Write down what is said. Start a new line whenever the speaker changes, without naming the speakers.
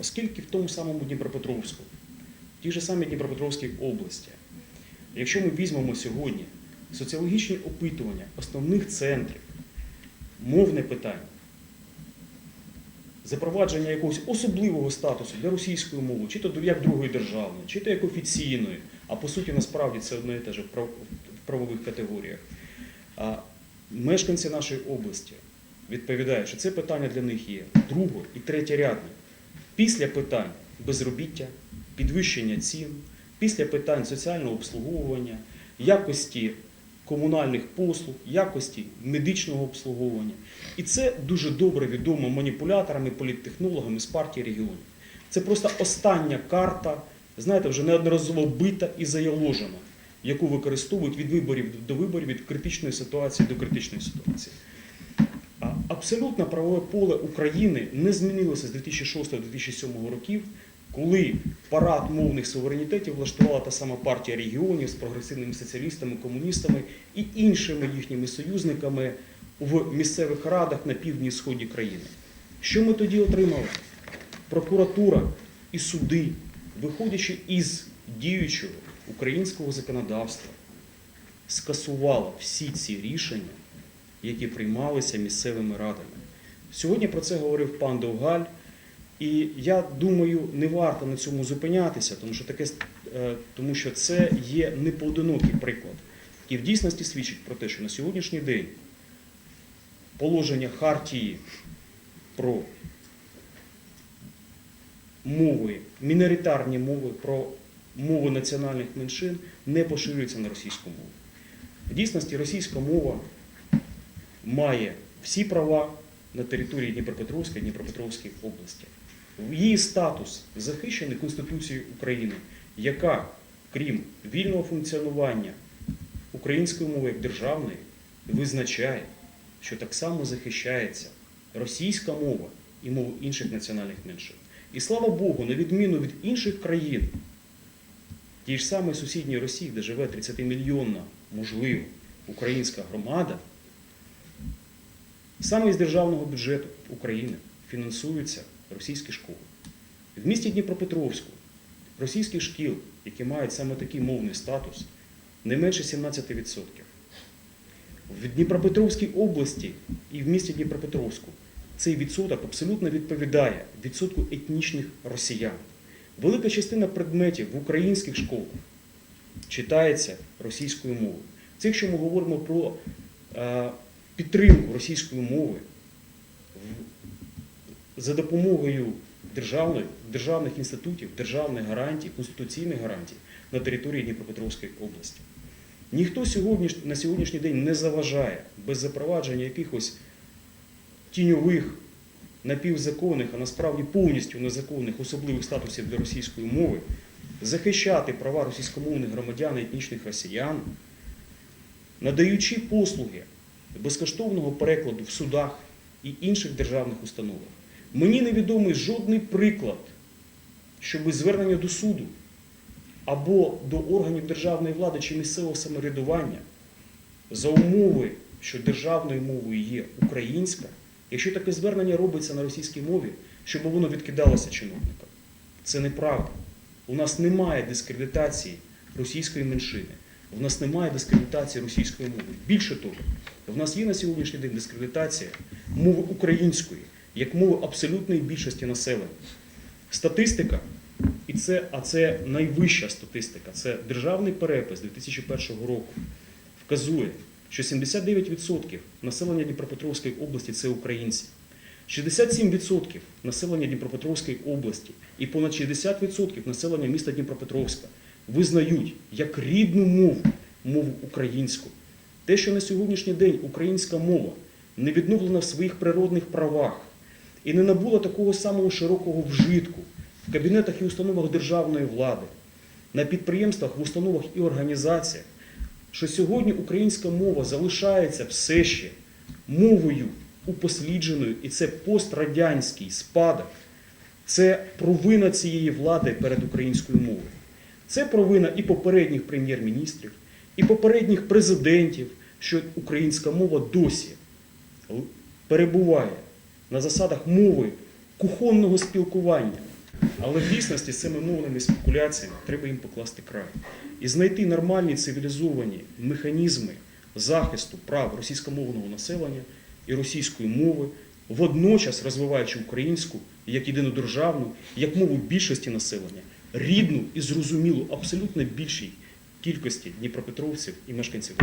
Оскільки в тому самому Дніпропетровську, в тій же самій Дніпропетровській області, якщо ми візьмемо сьогодні соціологічні опитування основних центрів, мовне питання, запровадження якогось особливого статусу для російської мови, чи то як другої державної, чи то як офіційної, а по суті насправді це одне і те ж в правових категоріях. Мешканці нашої області відповідають, що це питання для них є друго і третєрядне. Після питань безробіття, підвищення цін, після питань соціального обслуговування, якості комунальних послуг, якості медичного обслуговування. І це дуже добре відомо маніпуляторами, політтехнологами з партії регіонів. Це просто остання карта, знаєте, вже неодноразово бита і заяложена, яку використовують від виборів до виборів, від критичної ситуації до критичної ситуації. Абсолютно правове поле України не змінилося з 2006-2007 років, коли парад мовних суверенітетів влаштувала та сама партія регіонів з прогресивними соціалістами, комуністами і іншими їхніми союзниками в місцевих радах на півдні і сході країни. Що ми тоді отримали? Прокуратура і суди, виходячи із діючого українського законодавства, скасувала всі ці рішення, які приймалися місцевими радами. Сьогодні про це говорив пан Довгаль, і я думаю, не варто на цьому зупинятися, тому що, таке, е, тому що це є непоодинокий приклад. І в дійсності свідчить про те, що на сьогоднішній день положення Хартії про мови, міноритарні мови, про мови національних меншин не поширюється на російську мову. В дійсності російська мова має всі права на території Дніпропетровської і Дніпропетровської області. Її статус захищений Конституцією України, яка, крім вільного функціонування української мови як державної, визначає, що так само захищається російська мова і мова інших національних меншин. І слава Богу, на відміну від інших країн, тієї ж самої сусідньої Росії, де живе 30-мільйонна, можливо, українська громада, саме із державного бюджету України фінансуються російські школи. В місті Дніпропетровську російських шкіл, які мають саме такий мовний статус, не менше 17%. В Дніпропетровській області і в місті Дніпропетровську цей відсоток абсолютно відповідає відсотку етнічних росіян. Велика частина предметів в українських школах читається російською мовою. Це якщо ми говоримо про е, підтримку російської мови за допомогою державної, державних інститутів, державних гарантій, конституційних гарантій на території Дніпропетровської області. Ніхто сьогодні, на сьогоднішній день не заважає без запровадження якихось тіньових, напівзаконних, а насправді повністю незаконних особливих статусів для російської мови, захищати права російськомовних громадян і етнічних росіян, надаючи послуги безкоштовного перекладу в судах і інших державних установах. Мені невідомий жодний приклад, щоб звернення до суду або до органів державної влади чи місцевого самоврядування за умови, що державною мовою є українська, якщо таке звернення робиться на російській мові, щоб воно відкидалося чиновникам. Це неправда. У нас немає дискредитації російської меншини. У нас немає дискредитації російської мови. Більше того, в нас є на сьогоднішній день дискредитація мови української, як мови абсолютної більшості населення. Статистика, і це, а це найвища статистика, це державний перепис 2001 року, вказує, що 79% населення Дніпропетровської області це українці. 67% населення Дніпропетровської області і понад 60% населення міста Дніпропетровська визнають як рідну мову мову українську. Те, що на сьогоднішній день українська мова не відновлена в своїх природних правах і не набула такого самого широкого вжитку в кабінетах і установах державної влади, на підприємствах, в установах і організаціях, що сьогодні українська мова залишається все ще мовою упослідженою, і це пострадянський спадок, це провина цієї влади перед українською мовою. Це провина і попередніх прем'єр-міністрів, і попередніх президентів, що українська мова досі перебуває на засадах мови кухонного спілкування. Але в дійсності з цими мовними спекуляціями треба їм покласти край і знайти нормальні цивілізовані механізми захисту прав російськомовного населення і російської мови, водночас розвиваючи українську як єдину державну, як мову більшості населення, рідну і зрозумілу абсолютно більшій кількості дніпропетровців і мешканців.